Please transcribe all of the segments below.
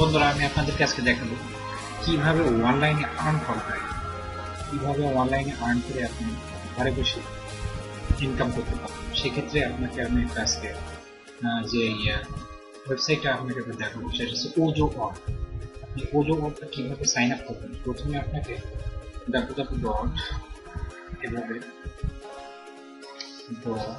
বন্ধুরা, আমি আপনাদেরকে আজকে দেখাবো কীভাবে অনলাইনে আর্ন করা হয় কীভাবে অনলাইনে আর্ন করে আপনি ঘরে বসে ইনকাম করতে পারবেন। সেক্ষেত্রে আপনাকে আমি একটা আজকে যে ওয়েবসাইটটা আপনাকে দেখাবো, সেটা হচ্ছে ওজো অন আপনি ওজো অনটা কীভাবে সাইন আপ করবেন? প্রথমে আপনাকে ডাব্লিউ ডাব্লিউ ডট এভাবে ডট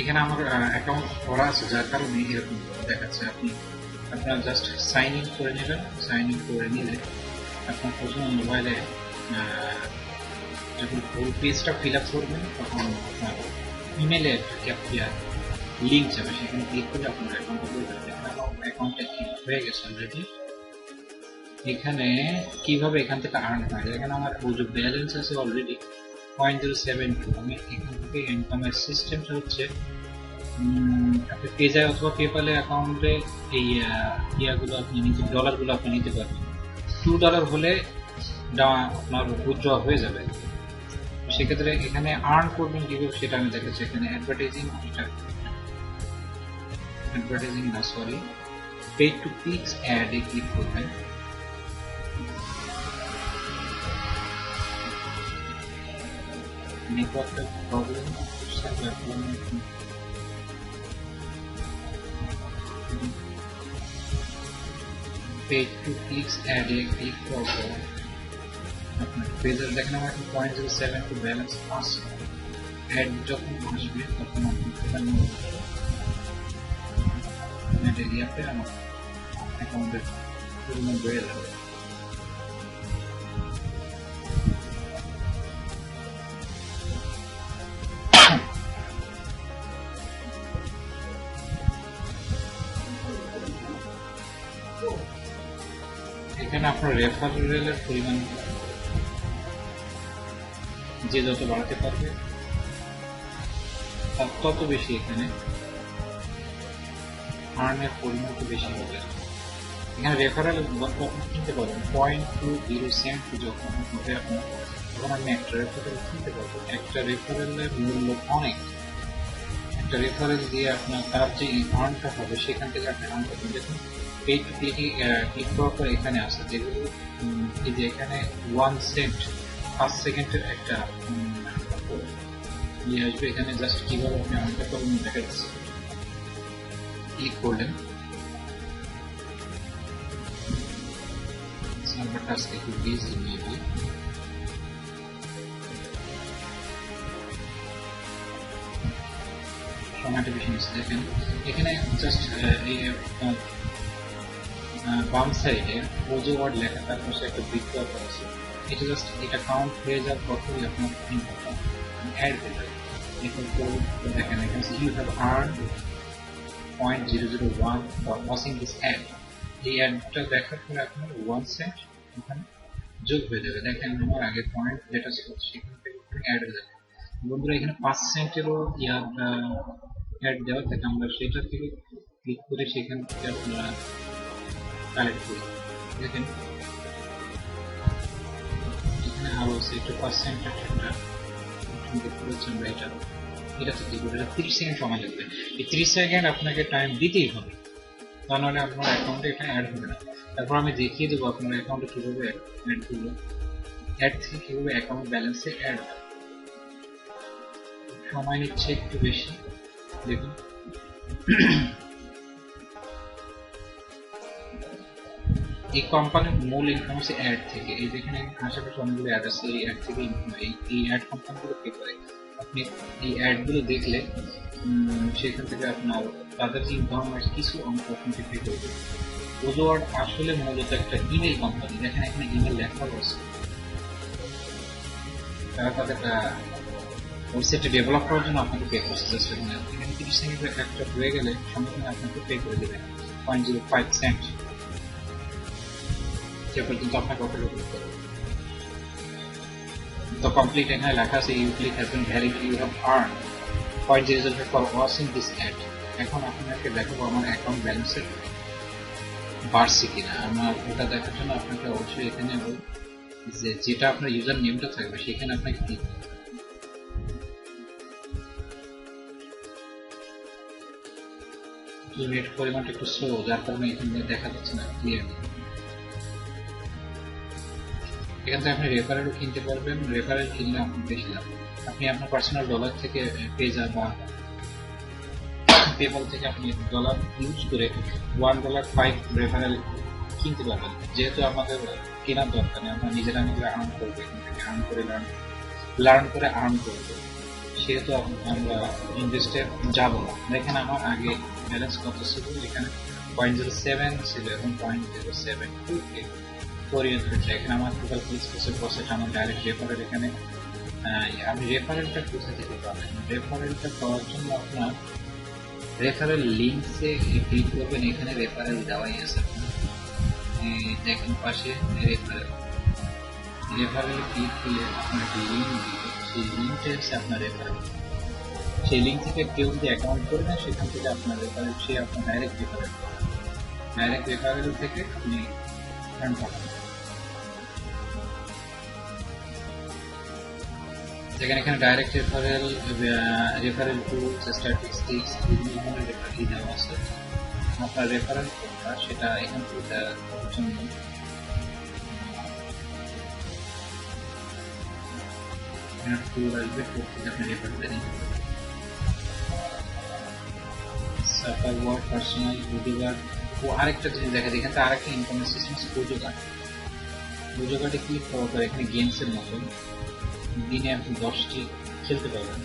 এখানে আমার অ্যাকাউন্ট করা আছে, যার কারণে এরকম দেখাচ্ছে। আপনি আপনার জাস্ট সাইন ইন করে নেবেন সাইন ইন করে নিলে আপনার প্রথমে মোবাইলে যখন ফুল পেজটা ফিল আপ করবেন, তখন আপনার ইমেলে একটা ক্যাপচার লিঙ্ক যাবে। সেখানে ক্লিক করলে আপনার অ্যাকাউন্টটা এখানে আমার অ্যাকাউন্টটা কি হয়ে গেছে অলরেডি এখানে কীভাবে এখান থেকে আর্ন হয়? এখানে আমার ব্যালেন্স আছে অলরেডি পয়েন্ট হয়ে যাবে। সেক্ষেত্রে এখানে আর্ন করবেন কীভাবে সেটা আমি দেখাচ্ছি। এখানে অ্যাডভার্টাইজিং এটা অ্যাডভার্টাইজিং না সরি পেড টু ক্লিকস অ্যাডে ক্লিক করবেন। নেটওয়ার্কটা প্রবলেম পেজ টু ক্লিকস অ্যাডে ক্লিক করব আপনার পেজের দেখেন আমার point zero seven two balance আসছে অ্যাড যখন আসবে তখন আপনি সেখানে নেট এরিয়াতে আমার অ্যাকাউন্টের পরিমাণ বেড়ে যাবে আপনার রেফারেলের পরিমাণ যে যত বাড়াতে পারবে তার তত বেশি এখানে আর্নের পরিমাণ তো বেশি হবে। এখানে রেফারেল কিনতে পারবেন। পয়েন্ট টু জিরো সেন্ট যখন হবে আপনার তখন আপনি একটা রেফারেল কিনতে পারবেন। একটা রেফারেলের মূল্য অনেক। একটা রেফারেল দিয়ে আপনার তার যে আর্নটা হবে, সেখান থেকে আপনি আর্ন করবেন দেখুন। পেজ ক্লিকে ক্লিক করার পর এখানে আসে যেগুলো এই যে এখানে ওয়ান সেন্ট পাঁচ সেকেন্ডের একটা ইয়ে আসবে। এখানে জাস্ট কীভাবে আপনি আর্নটা করবেন দেখা যাচ্ছে ক্লিক করলেন। সময়টা বেশি নিচ্ছে দেখেন। এখানে জাস্ট বাম সাইডে ওজো ওয়ার্ড লেখা তার পাশে একটা বিক্রয় আছে এটা জাস্ট এটা কাউন্ট হয়ে যাওয়ার পরই আপনার অ্যাড হয়ে যাবে। এরকম করে দেখেন, এখানে you have earn point zero zero one for watching this ad এই অ্যাডটা দেখার পরে আপনার ওয়ান সেন্ট এখানে যোগ হয়ে যাবে। দেখেন, আমার আগে পয়েন্ট যেটা ছিল সেখান থেকে অ্যাড হয়ে যাবে। বন্ধুরা, এখানে পাঁচ সেন্টেরও ইয়ার অ্যাড দেওয়া থাকে। আমরা সেটা থেকে ক্লিক করে সেখান থেকে আপনারা অ্যাড হবে। না। তারপর আমি দেখিয়ে দেবো আপনার কীভাবে অ্যাড করব। অ্যাড থেকে কীভাবে অ্যাকাউন্ট ব্যালেন্সে অ্যাড হবে। সময় নিচ্ছে একটু বেশি। দেখুন। এই কোম্পানির মূল ইনকাম হচ্ছে অ্যাড থেকে। এই যেখানে আশেপাশে অনেকগুলো অ্যাড আছে, এই অ্যাড থেকে হয়। এই এই অ্যাড কোম্পানিগুলো পে করে? আপনি এই অ্যাডগুলো দেখলে সেখান থেকে আপনার তাদের যে ইনকাম আছে কিছু অংশ আপনাকে পে করে দেবে ওজোয়ার্ড আসলে মূলত একটা ইমেল কোম্পানি দেখেন এখানে ইমেল লেখা আছে। তারা তাদের ওয়েবসাইটটা ডেভেলপ করার জন্য আপনাকে পে করছে। জাস্ট এখানে এখানে তিরিশ সেকেন্ডের একটা হয়ে গেলে সঙ্গে আপনাকে পে করে দেবে পয়েন্ট জিরো ফাইভ সেন্ট সে পর্যন্ত আপনাকে অপেক্ষা করতে হবে। তো কমপ্লিট এখানে লেখা আছে you click has been valid you have earn point zero zero for watching this ad এখন আপনাকে দেখাবো আমার অ্যাকাউন্ট ব্যালেন্সের বাড়ছে কিনা। আমার ওটা দেখার জন্য আপনাকে অবশ্যই এখানে যে যেটা আপনার ইউজার নেমটা থাকবে, সেখানে আপনাকে ক্লিক নেট পরিমাণটা একটু স্লো যার কারণে এখানে দেখা যাচ্ছে না ক্লিয়ারলি এখান থেকে আপনি রেফারেলও কিনতে পারবেন রেফারেল কিনলে আপনি বেশি লাভ আপনি আপনার পার্সোনাল ডলার থেকে পেজা বা পেপাল থেকে আপনি ডলার ইউজ করে ওয়ান ডলার ফাইভ রেফারেল কিনতে পারবেন। যেহেতু আমাদের কেনার দরকার নেই, আমরা নিজেরা নিজেরা আর্ন করব এখান থেকে আর্ন করে লার্ন লার্ন করে আর্ন করব। সেহেতু আমরা ইনভেস্টে যাব না। দেখেন আমার আগে ব্যালেন্স কত ছিল? এখানে পয়েন্ট জিরো সেভেন ছিল, এখন পয়েন্ট জিরো সেভেন টু পরিণত হয়েছে এখানে আমার টোটাল পিস প্রসেস আমার ডাইরেক্ট রেফারেল এখানে আপনি রেফারেলটা কোথা থেকে পাবেন রেফারেলটা পাওয়ার জন্য আপনার রেফারেল লিঙ্কসে ক্লিক করবেন, এখানে রেফারেল দেওয়াই আছে দেখেন পাশে রেফারেল রেফারেল ক্লিক করলে আপনার একটা লিঙ্ক সেই লিঙ্কটা হচ্ছে আপনার রেফারেল সেই লিঙ্ক থেকে কেউ যদি অ্যাকাউন্ট করবে সেখান থেকে আপনার রেফারেল সে আপনার ডাইরেক্ট রেফারেল ডাইরেক্ট রেফারেল থেকে আপনি আর্ন পাবেন। যেখানে এখানে direct referral referral to statistics বিভিন্ন ধরনের রেফারেল দেওয়া আছে আপনার রেফারেল কোনটা সেটা এখান থেকে দেওয়ার জন্য টুল আসবে টুল থেকে আপনি রেফারেল দেন সাফার ওয়ার্ড পার্সোনাল গুজোগার ও আরেকটা জিনিস দেখা যায় এখানে আরেকটা ইনকামের সিস্টেম গুজোগার গুজোগার্ডে ক্লিক করার পর এখানে গেমসের মতন দিনে আপনি দশটি খেলতে পারবেন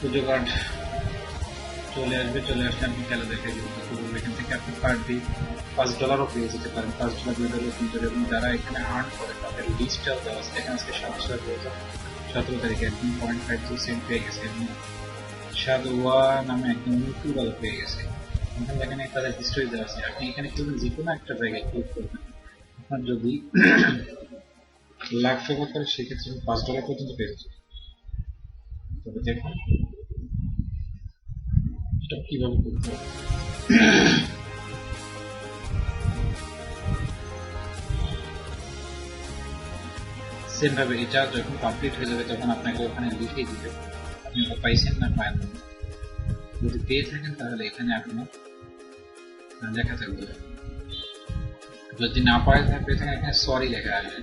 পুজো কার্ড চলে আসবে, চলে আসলে আপনি খেলা দেখে দিতে পারবেন এখান থেকে আপনি পার ডে পাঁচ ডলারও পেয়ে যেতে পারেন। পাঁচ ডলার দুই ডলার তিন ডলার এবং যারা এখানে আর্ন করে তাদের লিস্টটাও দেওয়া আছে। এখানে আজকে সাতশো দু হাজার সতেরো তারিখে একদম পয়েন্ট ফাইভ টু সেন্ট পেয়ে গেছে এবং সাদওয়া নামে একদম টু ডলার পেয়ে গেছে। এখানে এখানে তাদের হিস্টোরি দেওয়া আছে। আপনি এখানে কেউ যে কোনো একটা জায়গায় ক্লিক করবেন। আপনার যদি লাখ টাকা করে সেক্ষেত্রে পাঁচ ডলার পর্যন্ত পেয়ে যাচ্ছে তবে দেখুন এটা কীভাবে করতে হবে সেম ভাবে এটা যখন কমপ্লিট হয়ে যাবে তখন আপনাকে ওখানে লিখে দিবে আপনি ওটা পাইছেন না পান না যদি পেয়ে থাকেন তাহলে এখানে আপনার লেখা থাকবে যদি না পায় পেয়ে থাকেন এখানে সরি লেখা আসবে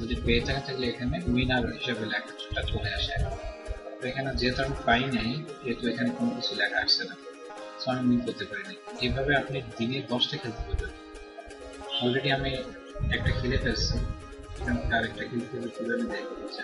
যদি পেয়ে থাকেন তাহলে এখানে উইনার হিসেবে লেখাটা চলে আসে এখানে যেহেতু আমি পাই নাই, যেহেতু এখানে কোনো কিছু লেখা আসছে না সো আমি উইন করতে পারিনি এইভাবে আপনি দিনে দশটা খেলতে পারবেন। অলরেডি আমি একটা খেলে ফেলছি, এখানে আরেকটা খেলতে হবে কীভাবে দেখতে পাচ্ছি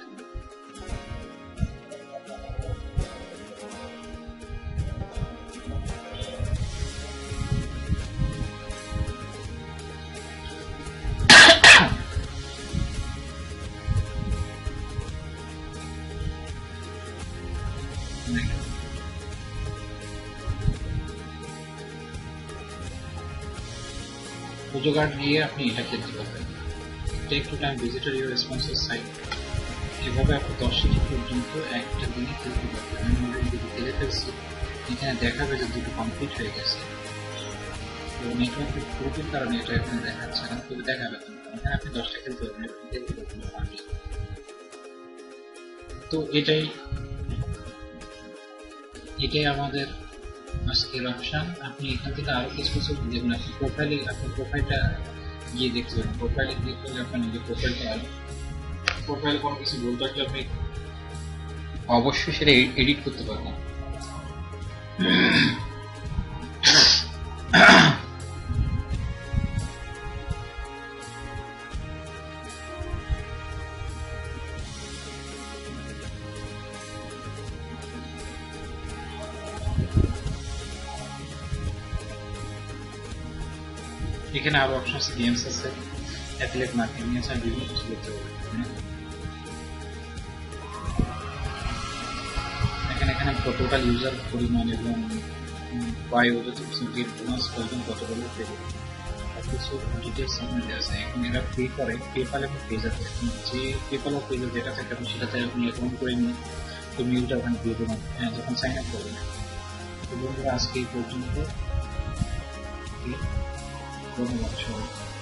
পুজো কার্ড দিয়ে আপনি এটা খেলতে পারবেন। Take to time visitor your রেসপন্সের site এভাবে আপনি দশটি পর্যন্ত একটা দিনে খেলতে পারবেন। আমি অলরেডি খেলে ফেলছি। এখানে দেখাবে যে দুটো কমপ্লিট হয়ে গেছে। তো নেটওয়ার্কের ত্রুটির কারণে এটা এখানে দেখাচ্ছে না। তবে দেখাবে এখানে আপনি দশটা খেলতে পারবেন তো এটাই এটাই আমাদের আজকের অপশান আপনি এখান থেকে আরও কিছু কিছু দেখুন, আপনি প্রোফাইলে আপনার প্রোফাইলটা গিয়ে দেখতে পারেন। প্রোফাইলে ক্লিক করলে আপনার নিজের প্রোফাইলটা প্রোফাইলে কোনো কিছু ভুল থাকলে আপনি অবশ্যই সেটা এডিট করতে পারবেন। এখানে আরও অপশন আছে গেমস আছে অ্যাথলেট মার্কেটিং আছে, আর বিভিন্ন কিছু করতে পারবেন হ্যাঁ? এখানে এখানে টোটাল ইউজার পরিমাণ এবং কয় ওদের পার্সেন্টের বোনাস কয়জন কত বলে দেবে কিছু ডিটেলস আপনি আছে। এখন এরা পে করে পেপাল এবং পেজাতে যে পেপাল ও পেজাতে যেটা থাকে আপনি সেটাতে আপনি অ্যাকাউন্ট করে নিয়ে তুমি ওটা ওখানে দিয়ে দেবেন। হ্যাঁ যখন সাইন আপ করবেন। তো বন্ধুরা আজকে এই পর্যন্ত। ধন্যবাদ সবাই